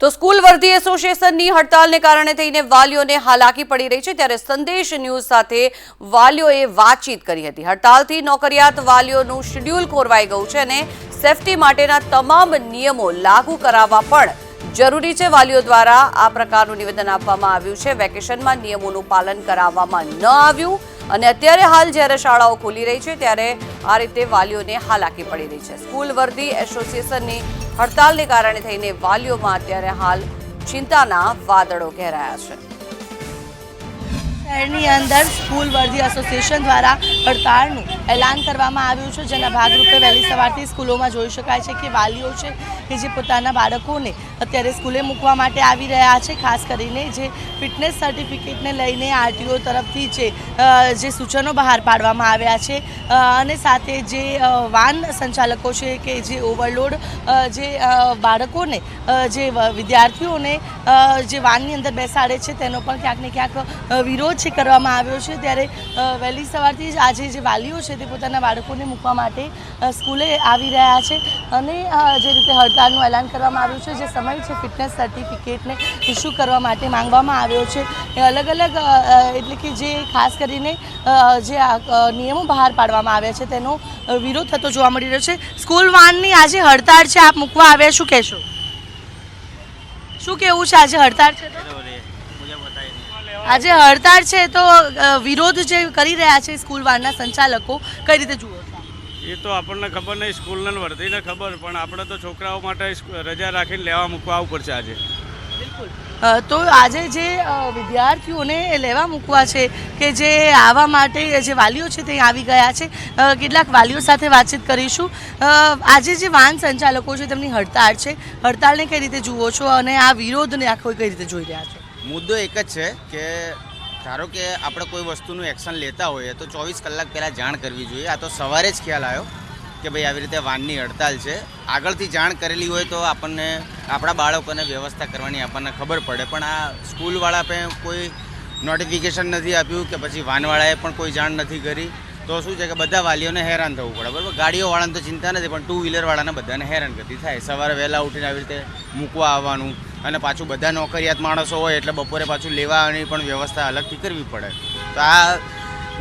તો સ્કૂલ વર્ધી એસોસિએશનની હડતાલને કારણે થઈને વાલીઓને હાલાકી પડી રહી છે ત્યારે સંદેશ ન્યૂઝ સાથે વાલીઓએ વાતચીત કરી હતી. હડતાલથી નોકરિયાત વાલીઓનું શેડ્યુલ ખોરવાઈ ગયું છે અને સેફટી માટેના તમામ નિયમો લાગુ કરાવવા પણ જરૂરી છે. વાલીઓ દ્વારા આ પ્રકારનું નિવેદન આપવામાં આવ્યું છે. વેકેશનમાં નિયમોનું પાલન કરાવવામાં ન આવ્યું. અને અત્યારે હાલ જ્યારે શાળાઓ ખુલી રહી છે, ત્યારે આ રીતે વાલીઓને હાલાકી પડી રહી છે. સ્કૂલ વર્ધી એસોસિએશનની હડતાલને કારણે થઈને વાલીઓમાં અત્યારે હાલ ચિંતાના વાદળો ઘેરાયા છે. શહેરની અંદર સ્કૂલ વર્ધી એસોસિએશન દ્વારા હડતાળનું એલાન કરવામાં આવ્યું છે. જેના ભાગરૂપે વહેલી સવારથી સ્કૂલોમાં જોઈ શકાય છે કે વાલીઓ છે કે જે પોતાના બાળકોને અત્યારે સ્કૂલે મૂકવા માટે આવી રહ્યા છે. ખાસ કરીને જે ફિટનેસ સર્ટિફિકેટને લઈને આરટીઓ તરફથી જે જે સૂચનો બહાર પાડવામાં આવ્યા છે. અને સાથે જે વાન સંચાલકો છે કે જે ઓવરલોડ જે બાળકોને જે વિદ્યાર્થીઓને જે વાનની અંદર બેસાડે છે, તેનો પણ ક્યાંક ને ક્યાંક વિરોધ છે, કરવામાં આવ્યો છે. ત્યારે વહેલી સવારથી જ આજે જે વાલીઓ છે, તે પોતાના બાળકોને મૂકવા માટે સ્કૂલે આવી રહ્યા છે અને જે રીતે હડતાળનું એલાન કરવામાં આવ્યું છે, જે સમય છે, ફિટનેસ સર્ટિફિકેટને ઇસ્યુ કરવા માટે માંગવામાં આવ્યો છે. એ અલગ અલગ એટલે કે જે ખાસ કરીને જે નિયમો બહાર પાડવામાં આવ્યા છે, તેનો વિરોધ થતો જોવા મળી રહ્યો છે. સ્કૂલ વાનની આજે હડતાળ છે, આપ મૂકવા આવ્યા શું કહેશો? શું કેવું છે? આજે હડતાળ છે આજે હડતાળ છે તો વિરોધ જે કરી રહ્યા છે સ્કૂલ વારના સંચાલકો કઈ રીતે જુઓ? એ તો આપણને ખબર નહીં સ્કૂલને ને વર્ધીને ખબર પણ આપણે તો છોકરાઓ માટે રજા રાખીને લેવા મૂકવા આવવું પડશે આજે. બિલકુલ. તો આજે જે વિદ્યાર્થીઓને લેવા મૂકવા છે કે જે આવવા માટે જે વાલીઓ છે તે આવી ગયા છે કેટલાક વાલીઓ સાથે વાતચીત કરીશું. આજે જે વાહન સંચાલકો છે તેમની હડતાળ છે, હડતાળને કઈ રીતે જુઓ છો અને આ વિરોધને આખો કઈ રીતે જોઈ રહ્યા છો? મુદ્દો એક જ છે કે ધારો કે આપણે કોઈ વસ્તુનું એક્શન લેતા હોઈએ તો ચોવીસ કલાક પહેલાં જાણ કરવી જોઈએ. આ તો સવારે જ ખ્યાલ આવ્યો કે ભાઈ આવી રીતે વાનની હડતાલ છે. આગળથી જાણ કરેલી હોય તો આપણને આપણા બાળકોને વ્યવસ્થા કરવાની આપણને ખબર પડે, પણ આ સ્કૂલવાળા પણ કોઈ નોટિફિકેશન નથી આપ્યું કે પછી વાનવાળાએ પણ કોઈ જાણ નથી કરી, તો શું છે કે બધા વાલીઓને હેરાન થવું પડે. બરાબર? ગાડીઓવાળાને તો ચિંતા નથી, પણ ટુ વ્હીલરવાળાને બધાને હેરાન કરતી થાય. સવારે વહેલા ઉઠીને આવી રીતે મૂકવા આવવાનું અને પાછું બધા નોકરિયાત માણસો હોય એટલે બપોરે પાછું લેવાની પણ વ્યવસ્થા અલગથી કરવી પડે. તો આ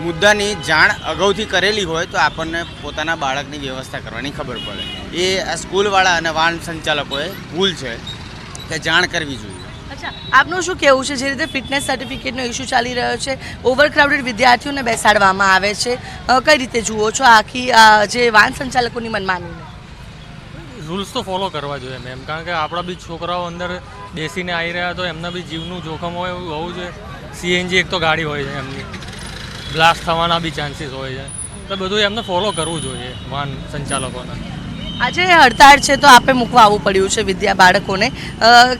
મુદ્દાની જાણ અગાઉથી કરેલી હોય તો આપણને પોતાના બાળકની વ્યવસ્થા કરવાની ખબર પડે. એ આ સ્કૂલવાળા અને વાહન સંચાલકોએ ભૂલ છે કે જાણ કરવી જોઈએ. અચ્છા આપનું શું કહેવું છે? જે રીતે ફિટનેસ સર્ટિફિકેટનો ઇસ્યુ ચાલી રહ્યો છે ઓવરક્રાઉડેડ વિદ્યાર્થીઓને બેસાડવામાં આવે છે કઈ રીતે જુઓ છો આખી આ જે વાહન સંચાલકોની મનમાનીને? રૂલ્સ તો ફોલો કરવા જોઈએ મેમ કારણ કે આપણા બી છોકરાઓ અંદર બેસીને આવી રહ્યા તો એમના બી જીવનું જોખમ હોય એવું હોવું જોઈએ. સીએનજી એક તો ગાડી હોય છે એમની. બ્લાસ્ટ થવાના બી ચાન્સીસ હોય છે. તો બધું એમને ફોલો કરવું જોઈએ વાહન સંચાલકોને. આજે હડતાળ છે તો આપે મૂકવા આવવું પડ્યું છે વિદ્યા બાળકોને.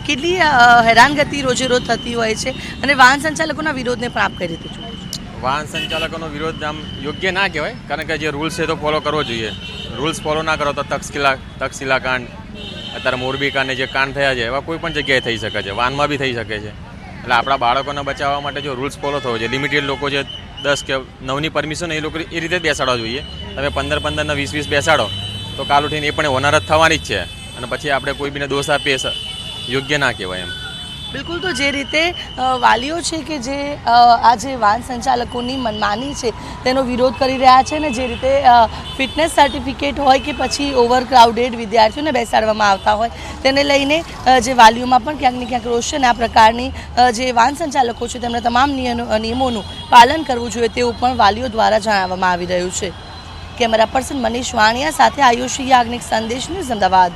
કેટલી હેરાનગતિ રોજે રોજ થતી હોય છે અને વાહન સંચાલકોના વિરોધને પણ આપ કઈ રીતે છો વાહન સંચાલકોનો વિરોધ આમ યોગ્ય ના કહેવાય કારણ કે જે રૂલ્સ છે તો ફોલો કરવો જોઈએ. રૂલ્સ ફોલો ના કરો તો તક્ષશિલા તક્ષશિલા કાંડ અત્યારે મોરબી કાંડને જે કાંડ થયા છે એવા કોઈ પણ જગ્યાએ થઈ શકે છે વાનમાં બી થઈ શકે છે. એટલે આપણા બાળકોને બચાવવા માટે જો રૂલ્સ ફોલો થવો જોઈએ. લિમિટેડ લોકો જે દસ કે નવની પરમિશન એ લોકો એ રીતે બેસાડવા જોઈએ. તમે પંદર પંદરના વીસ વીસ બેસાડો, તો કાલ ઉઠીને એ પણ હોનારત થવાની જ છે. અને પછી આપણે કોઈ બીને દોષ આપીએ યોગ્ય ના કહેવાય એમ. બિલકુલ, તો જે રીતે વાલીઓ છે કે જે આ જે વાહન સંચાલકોની મનમાની છે, તેનો વિરોધ કરી રહ્યા છે ને જે રીતે ફિટનેસ સર્ટિફિકેટ હોય કે પછી ઓવરક્રાઉડેડ વિદ્યાર્થીઓને બેસાડવામાં આવતા હોય, તેને લઈને જે વાલીઓમાં પણ ક્યાંક ને ક્યાંક રોષ છે આ પ્રકારની જે વાહન સંચાલકો છે તેમના તમામ નિયમો- નિયમોનું પાલન કરવું જોઈએ તેવું પણ વાલીઓ દ્વારા જણાવવામાં આવી રહ્યું છે. કેમેરા પર્સન મનીષ વાણિયા સાથે આયુષી યાજ્ઞિક સંદેશ ન્યૂઝ અમદાવાદ.